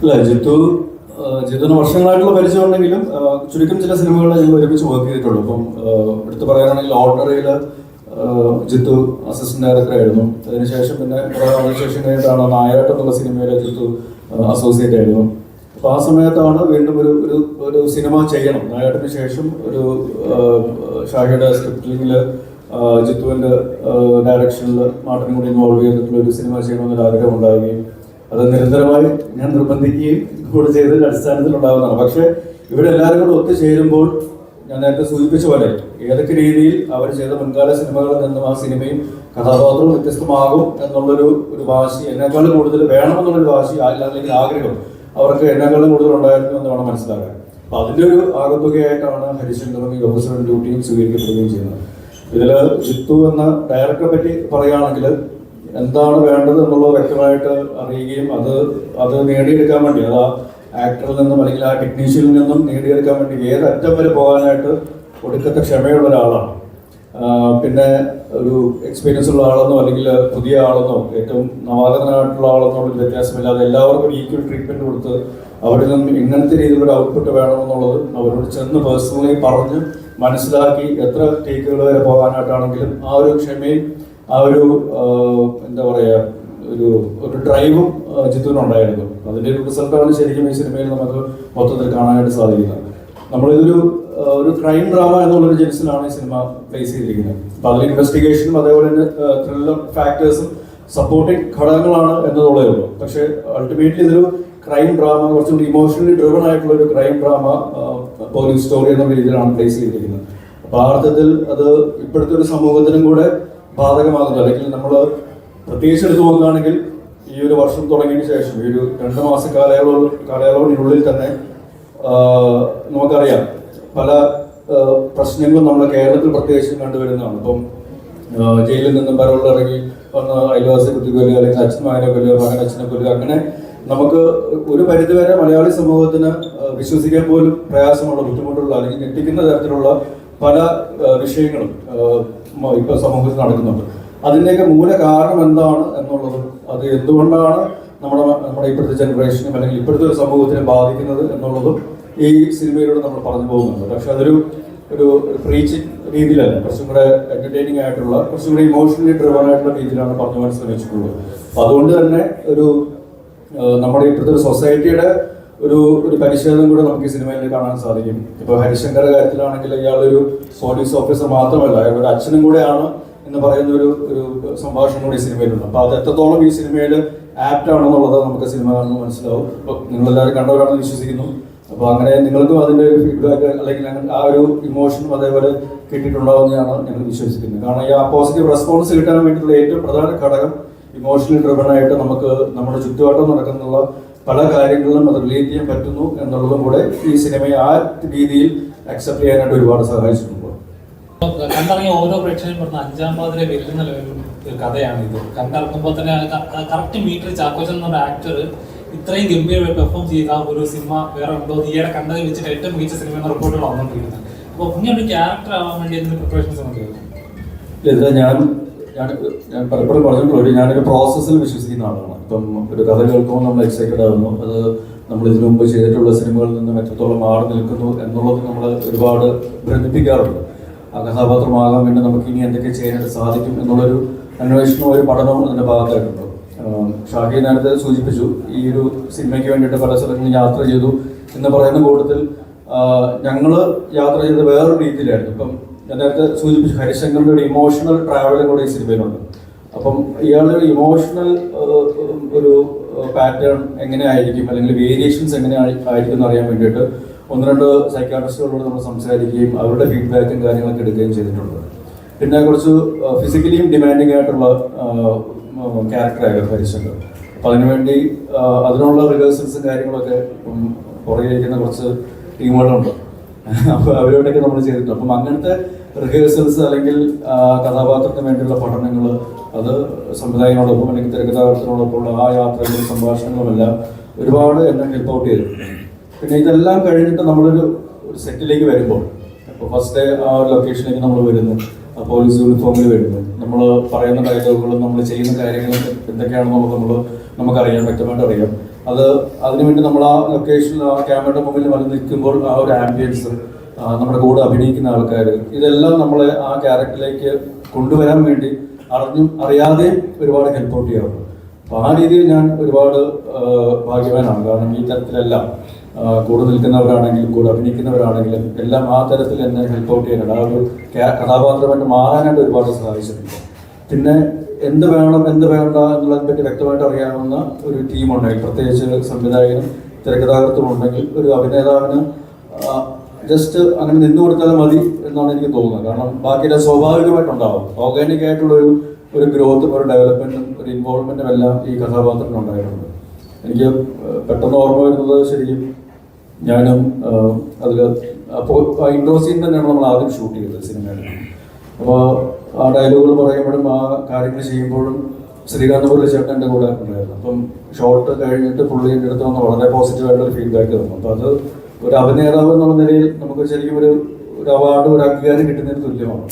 അല്ല ജിത്തു? ജിത്തുന് വർഷങ്ങളായിട്ടുള്ള പരിചയമുണ്ടെങ്കിലും ചുരുക്കം ചില സിനിമകൾ ഞങ്ങൾ ഒരുമിച്ച് വർക്ക് ചെയ്തിട്ടുള്ളൂ. അപ്പം എടുത്തു പറയാനാണെങ്കിൽ ഓർഡറിയിൽ ജിത്തു അസിസ്റ്റന്റ് ഡയറക്ടർ ആയിരുന്നു. അതിനുശേഷം പിന്നെ ശേഷം കഴിഞ്ഞിട്ടാണ് നായാട്ട് എന്നുള്ള സിനിമയിൽ ജിത്തു അസോസിയേറ്റ് ആയിരുന്നു. അപ്പൊ ആ സമയത്താണ് വീണ്ടും ഒരു ഒരു ഒരു സിനിമ ചെയ്യണം. നായാട്ടിന് ശേഷം ഒരു ഷാഹിയുടെ സ്ക്രിപ്റ്റിംഗിൽ ജിത്തുവിന്റെ ഡയറക്ഷനിൽ മാട്ടിനും കൂടി ഇൻവോൾവ് ചെയ്തിട്ടുള്ള ഒരു സിനിമ ചെയ്യണമെന്നൊരു ആഗ്രഹം ഉണ്ടാവുകയും അത് നിരന്തരമായി ഞാൻ നിർബന്ധിക്കുകയും കൂടെ ചെയ്തതിന്റെ അടിസ്ഥാനത്തിൽ ഉണ്ടാകുന്നതാണ് പക്ഷേ എല്ലാവരും കൂടെ ഒത്തുചേരുമ്പോൾ ഞാൻ നേരത്തെ സൂചിപ്പിച്ച പോലെ ഏതൊക്കെ രീതിയിൽ അവർ ചെയ്ത മുൻകാല സിനിമകളിൽ നിന്നും ആ സിനിമയും കഥാപാത്രവും വ്യത്യസ്തമാകും എന്നുള്ളൊരു ഒരു വാശി എന്നെക്കാളും കൂടുതൽ വേണമെന്നുള്ളൊരു വാശി അല്ല അല്ലെങ്കിൽ ആഗ്രഹം അവർക്ക് എന്നെക്കാളും കൂടുതൽ ഉണ്ടായിരുന്നു എന്ന് വേണം മനസ്സിലാക്കാൻ. അപ്പൊ അതിന്റെ ഒരു ആകത്തുകയായിട്ടാണ് ഹരിശങ്കറും ഈ ഓഫീസറും ഡ്യൂട്ടിയും സ്വീകരിക്കപ്പെടുകയും ചെയ്യുന്നത്. ഇതിൽ ജിത്തു എന്ന ഡയറക്ടറെ പറ്റി പറയുകയാണെങ്കിൽ എന്താണ് വേണ്ടത് എന്നുള്ളത് വ്യക്തമായിട്ട് അറിയുകയും അത് അത് നേടിയെടുക്കാൻ വേണ്ടി അത് ആ ആക്ടറിൽ നിന്നും അല്ലെങ്കിൽ ആ ടെക്നീഷ്യനിൽ നിന്നും നേടിയെടുക്കാൻ വേണ്ടി ഏതറ്റം വരെ പോകാനായിട്ട് ഒടുക്കത്തെ ക്ഷമയുള്ള ഒരാളാണ്. പിന്നെ ഒരു എക്സ്പീരിയൻസ് ഉള്ള ആളെന്നോ അല്ലെങ്കിൽ പുതിയ ആളെന്നോ ഏറ്റവും നവാഗതനായിട്ടുള്ള ആളെന്നോ ഒരു വ്യത്യാസമില്ലാതെ എല്ലാവർക്കും ഈക്വൽ ട്രീറ്റ്മെന്റ് കൊടുത്ത് അവരിൽ നിന്നും ഇങ്ങനത്തെ രീതിയിലൊരു ഔട്ട്പുട്ട് വേണമെന്നുള്ളത് അവരോട് ചെന്ന് പേഴ്സണലി പറഞ്ഞ് മനസ്സിലാക്കി എത്ര ടേക്കുകൾ വരെ പോകാനായിട്ടാണെങ്കിലും ആ ഒരു ക്ഷമയും ആ ഒരു എന്താ പറയാ ഒരു ഒരു ഡ്രൈവും ജിത്തുവിനുണ്ടായിരുന്നു അതിന്റെ ഒരു റിസൾട്ടാണ് ശരിക്കും ഈ സിനിമയിൽ നമുക്ക് മൊത്തത്തിൽ കാണാനായിട്ട് സാധിക്കുന്നത്. നമ്മളിതൊരു ഒരു ക്രൈം ഡ്രാമ എന്നുള്ളൊരു ജെൻസിലാണ് ഈ സിനിമ ഫേസ് ചെയ്തിരിക്കുന്നത്. അപ്പോൾ അതിൽ ഇൻവെസ്റ്റിഗേഷനും അതേപോലെ തന്നെ ത്രില്ലർ ഫാക്ടേഴ്സും സപ്പോർട്ടിങ് ഘടകങ്ങളാണ് എന്നതുള്ളേ ഉള്ളൂ. പക്ഷേ അൾട്ടിമേറ്റ്ലി ഇതൊരു ക്രൈം ഡ്രാമ കുറച്ചുകൂടി ഇമോഷണലി ഡ്രിവൺ ആയിട്ടുള്ള ഒരു ക്രൈം ഡ്രാമ പോലീസ് സ്റ്റോറി എന്ന രീതിയിലാണ് പ്ലേസ് ചെയ്തിരിക്കുന്നത്. അപ്പോൾ ആ അർത്ഥത്തിൽ അത് ഇപ്പോഴത്തെ ഒരു സമൂഹത്തിനും കൂടെ ബാധകമാകുന്നു അല്ലെങ്കിൽ നമ്മൾ പ്രത്യേകിച്ച് എടുത്തു നോക്കുകയാണെങ്കിൽ ഈ ഒരു വർഷം തുടങ്ങിയതിന് ശേഷം ഈ ഒരു രണ്ട് മാസ കാലയളവ് കാലയളവിനുള്ളിൽ തന്നെ നമുക്കറിയാം പല പ്രശ്നങ്ങളും നമ്മുടെ കേരളത്തിൽ പ്രത്യേകിച്ചും കണ്ടുവരുന്നതാണ്. ഇപ്പം ജയിലിൽ നിന്നും പരവുള്ള ഇറങ്ങി വന്ന് അയൽവാസി കുത്തി കൊല്ലുക അല്ലെങ്കിൽ അച്ഛൻ മകനെ കൊല്ലുക മകൻ അച്ഛനെ കൊല്ലുക അങ്ങനെ നമുക്ക് ഒരു പരിധിവരെ മലയാളി സമൂഹത്തിന് വിശ്വസിക്കാൻ പോലും പ്രയാസമുള്ള ബുദ്ധിമുട്ടുള്ള അല്ലെങ്കിൽ ഞെട്ടിക്കുന്ന തരത്തിലുള്ള പല വിഷയങ്ങളും ഇപ്പൊ സമൂഹത്തിൽ നടക്കുന്നുണ്ട്. അതിന്റെയൊക്കെ മൂല കാരണം എന്താണ് എന്നുള്ളത്? അത് എന്തുകൊണ്ടാണ് നമ്മുടെ നമ്മുടെ ഇപ്പോഴത്തെ ജനറേഷനും അല്ലെങ്കിൽ ഇപ്പോഴത്തെ ഒരു സമൂഹത്തിനെ ബാധിക്കുന്നത് എന്നുള്ളതും ഈ സിനിമയിലൂടെ നമ്മൾ പറഞ്ഞു പോകുന്നുണ്ട്. പക്ഷെ അതൊരു ഒരു പ്രീച്ചിങ് രീതിയിലല്ല. കുറച്ചും കൂടെ എന്റർടൈനിങ് ആയിട്ടുള്ള കുറച്ചും കൂടെ ഇമോഷണലി ഡ്രിവൺ ആയിട്ടുള്ള രീതിയിലാണ് പറഞ്ഞു പോകാൻ ശ്രമിച്ചിട്ടുള്ളത് അതുകൊണ്ട് തന്നെ ഒരു നമ്മുടെ ഇപ്പോഴത്തെ ഒരു സൊസൈറ്റിയുടെ ഒരു ഒരു പരിശോധന കൂടെ നമുക്ക് ഈ സിനിമയിൽ കാണാൻ സാധിക്കും. ഇപ്പൊ ഹരിശങ്കറുടെ കാര്യത്തിലാണെങ്കിൽ ഇയാളൊരു പോലീസ് ഓഫീസർ മാത്രമല്ല അയാൾ ഒരു അച്ഛനും കൂടെയാണ് എന്ന് പറയുന്ന ഒരു ഒരു സംഭാഷണം കൂടി ഈ സിനിമയിലുണ്ട്. അപ്പൊ അത് എത്രത്തോളം ഈ സിനിമയിൽ ആപ്റ്റ് ആണെന്നുള്ളത് നമുക്ക് സിനിമ കാണുമ്പോൾ മനസ്സിലാവും. അപ്പൊ നിങ്ങളെല്ലാവരും കണ്ടവരാണെന്ന് വിശ്വസിക്കുന്നു. അപ്പൊ അങ്ങനെ നിങ്ങൾക്കും അതിന്റെ ഒരു ഫീഡ്ബാക്ക് അല്ലെങ്കിൽ ആ ഒരു ഇമോഷനും അതേപോലെ കിട്ടിയിട്ടുണ്ടാവുമെന്നാണ് ഞങ്ങൾ വിശ്വസിക്കുന്നത്. കാരണം ഈ ആ പോസിറ്റീവ് റെസ്പോൺസ് കിട്ടാൻ വേണ്ടിയിട്ടുള്ള ഏറ്റവും പ്രധാന ഘടകം ഇമോഷണൽ ഡ്രിവൺ ആയിട്ട് നമുക്ക് നമ്മുടെ ചുറ്റുവട്ടം നടക്കുന്ന പല കാര്യങ്ങളിലും അത് റിലേറ്റ് ചെയ്യാൻ പറ്റുന്നു എന്നുള്ളതും കൂടെ ഈ സിനിമയെ ആ രീതിയിൽ അക്സെപ്റ്റ് ചെയ്യാനായിട്ട് ഒരുപാട് സഹായിച്ചിട്ടുണ്ട്. കണ്ടിറങ്ങിയ ഓരോ പ്രേക്ഷകരും പറഞ്ഞ അഞ്ചാം പാതിരെ വരുന്ന ഒരു കഥയാണ് ഇത്. കണ്ടിറങ്ങുമ്പോൾ തന്നെ കറക്റ്റ് മീറ്റർ ചാക്കോച്ചൻ എന്ന ആക്ടർ ഇത്രയും ഗംഭീരമായി പെർഫോം ചെയ്ത ഒരു സിനിമ വേറെ ഉണ്ടോ ഈയിടെ കണ്ടതിൽ വെച്ചിട്ട് ഏറ്റവും മികച്ച സിനിമ എന്ന റിപ്പോർട്ടുകൾ വന്നുകൊണ്ടിരിക്കുന്നത് അപ്പോൾ ഇങ്ങനെ ഒരു ക്യാരക്ടർ ആവാൻ വേണ്ടി എന്തെങ്കിലും പ്രിപ്പറേഷൻസ് നമുക്ക് ഇത് ഞാൻ ഞാൻ പലപ്പോഴും പറഞ്ഞിട്ടുള്ളൂ ഞാനൊരു പ്രോസസ്സിൽ വിശ്വസിക്കുന്ന ആളാണ്. ഇപ്പം ഒരു കഥ കേൾക്കുമ്പോൾ നമ്മൾ എക്സൈറ്റഡ് ആകുന്നു. അത് നമ്മൾ ഇതിനു മുമ്പ് ചെയ്തിട്ടുള്ള സിനിമകളിൽ നിന്ന് എത്രത്തോളം മാറി നിൽക്കുന്നു എന്നുള്ളത് നമ്മൾ ഒരുപാട് ഭ്രമിപ്പിക്കാറുണ്ട്. ആ കഥാപാത്രമാകാൻ വേണ്ടി നമുക്ക് ഇനി എന്തൊക്കെ ചെയ്യാനായിട്ട് സാധിക്കും എന്നുള്ളൊരു അന്വേഷണവും ഒരു പഠനവും അതിന്റെ ഭാഗത്തായിട്ടുണ്ട്. ഷാഹി നേരത്തെ സൂചിപ്പിച്ചു ഈ ഒരു സിനിമയ്ക്ക് വേണ്ടിയിട്ട് പല സ്ഥലങ്ങളിൽ യാത്ര ചെയ്തു എന്ന് പറയുന്ന കൂട്ടത്തിൽ ഞങ്ങൾ യാത്ര ചെയ്ത് വേറൊരു രീതിയിലായിരുന്നു. ഇപ്പം ഞാൻ നേരത്തെ സൂചിപ്പിച്ചു ഹരിശങ്കറിന്റെ ഒരു ഇമോഷണൽ ട്രാവലും കൂടെ ഈ സിനിമയിലുണ്ട്. അപ്പം ഇയാളുടെ ഇമോഷണൽ ഒരു പാറ്റേൺ എങ്ങനെയായിരിക്കും? അല്ലെങ്കിൽ വേരിയേഷൻസ് എങ്ങനെ ആയിരിക്കും എന്ന് അറിയാൻ വേണ്ടിയിട്ട് ഒന്ന് രണ്ട് സൈക്കാട്രിസ്റ്റുകളോട് നമ്മൾ സംസാരിക്കുകയും അവരുടെ ഫീഡ്ബാക്കും കാര്യങ്ങളൊക്കെ എടുക്കുകയും ചെയ്തിട്ടുണ്ട്. പിന്നെ കുറച്ച് ഫിസിക്കലിയും ഡിമാൻഡിങ് ആയിട്ടുള്ള ക്യാരക്ടറായിരുന്നു ഹരിശങ്കർ. അപ്പം അതിനുവേണ്ടി അതിനുള്ള റിഹേഴ്സൽസും കാര്യങ്ങളൊക്കെ പുറകെ ഇരിക്കുന്ന കുറച്ച് ടീമുകളുണ്ട് അപ്പൊ അവരോടൊക്കെ നമ്മൾ ചെയ്തിട്ടുണ്ട്. അപ്പം അങ്ങനത്തെ റിഹേഴ്സൽസ് അല്ലെങ്കിൽ കഥാപാത്രത്തിന് വേണ്ടിയുള്ള പഠനങ്ങൾ അത് സംവിധായകനോടൊപ്പം അല്ലെങ്കിൽ തിരക്കഥാകൃത്തിനോടൊപ്പം ആ യാത്രകളും സംഭാഷണങ്ങളും എല്ലാം ഒരുപാട് എന്നെ ഹെൽപ്പ് ഔട്ട് ചെയ്തു. പിന്നെ ഇതെല്ലാം കഴിഞ്ഞിട്ട് നമ്മളൊരു ഒരു സെറ്റിലേക്ക് വരുമ്പോൾ അപ്പോൾ ഫസ്റ്റ് ഡേ ആ ഒരു ലൊക്കേഷനിലേക്ക് നമ്മൾ വരുന്നു. പോലീസ് യൂണിഫോമിൽ വരുന്നു നമ്മൾ പറയുന്ന ഡയലോഗുകളും നമ്മൾ ചെയ്യുന്ന കാര്യങ്ങളും എന്തൊക്കെയാണെന്ന് നമുക്ക് നമ്മൾ നമുക്കറിയാം വ്യക്തമായിട്ട് അറിയാം. അത് അതിനുവേണ്ടി നമ്മൾ ആ ലൊക്കേഷനിൽ ആ ക്യാമറയുടെ മുമ്പിൽ വന്ന് നിൽക്കുമ്പോൾ ആ ഒരു ആംബിയൻസ് നമ്മുടെ കൂടെ അഭിനയിക്കുന്ന ആൾക്കാർ ഇതെല്ലാം നമ്മളെ ആ ക്യാരക്ടറിലേക്ക് കൊണ്ടുവരാൻ വേണ്ടി അറിഞ്ഞും അറിയാതെയും ഒരുപാട് ഹെൽപ്പ് ഔട്ട് ചെയ്യാറുണ്ട്. അപ്പോൾ ആ രീതിയിൽ ഞാൻ ഒരുപാട് ഭാഗ്യവാനാണ്. കാരണം ഈ തരത്തിലെല്ലാം. കൂടെ നിൽക്കുന്നവരാണെങ്കിലും കൂടെ അഭിനയിക്കുന്നവരാണെങ്കിലും എല്ലാം ആ തരത്തിൽ എന്നെ ഹെൽപ്പ് ഔട്ട് ചെയ്യാനുണ്ട് ആ ഒരു കഥാപാത്രമായിട്ട് മാറാനായിട്ട് ഒരുപാട് സഹായിച്ചിട്ടുണ്ട്. പിന്നെ എന്ത് വേണം എന്ത് വേണ്ട എന്നുള്ളതിനെ പറ്റി വ്യക്തമായിട്ട് അറിയാവുന്ന ഒരു ടീമുണ്ടെങ്കിൽ പ്രത്യേകിച്ച് സംവിധായകനും തിരക്കഥാകൃത്തും ഉണ്ടെങ്കിൽ ഒരു അഭിനേതാവിന് ജസ്റ്റ് അങ്ങനെ നിന്നു കൊടുത്താൽ മതി എന്നാണ് എനിക്ക് തോന്നുന്നത്. കാരണം ബാക്കിയെല്ലാം സ്വാഭാവികമായിട്ടുണ്ടാവും. ഓർഗാനിക് ആയിട്ടുള്ള ഒരു ഒരു ഗ്രോത്തും ഒരു ഡെവലപ്മെന്റും ഒരു ഇൻവോൾവ്മെന്റും എല്ലാം ഈ കഥാപാത്രത്തിന് ഉണ്ടായിട്ടുണ്ട്. എനിക്ക് പെട്ടെന്ന് ഓർമ്മ വരുന്നത് ശരിക്കും ഞാനും അതിൽ അപ്പോൾ ഇൻഡോർ സീൻ തന്നെയാണ് നമ്മൾ ആദ്യം ഷൂട്ട് ചെയ്തത് സിനിമയിൽ അപ്പോൾ ആ ഡയലോഗുകൾ പറയുമ്പോഴും ആ കാര്യങ്ങൾ ചെയ്യുമ്പോഴും ശ്രീകാന്ത് പോലെ ചേട്ടൻ എന്റെ കൂടെ ഉണ്ടായിരുന്നു. അപ്പം ഷോർട്ട് കഴിഞ്ഞിട്ട് പുള്ളി എന്റെ അടുത്ത് വന്ന് വളരെ പോസിറ്റീവായിട്ടുള്ള ഫീഡ്ബാക്ക് തന്നു. അപ്പോൾ അത് ഒരു അഭിനേതാവ് എന്നുള്ള നിലയിൽ നമുക്ക് ശരിക്കും ഒരു ഒരു അവാർഡ് ഒരു അംഗീകാരം കിട്ടുന്നതിന് തുല്യമാണ്.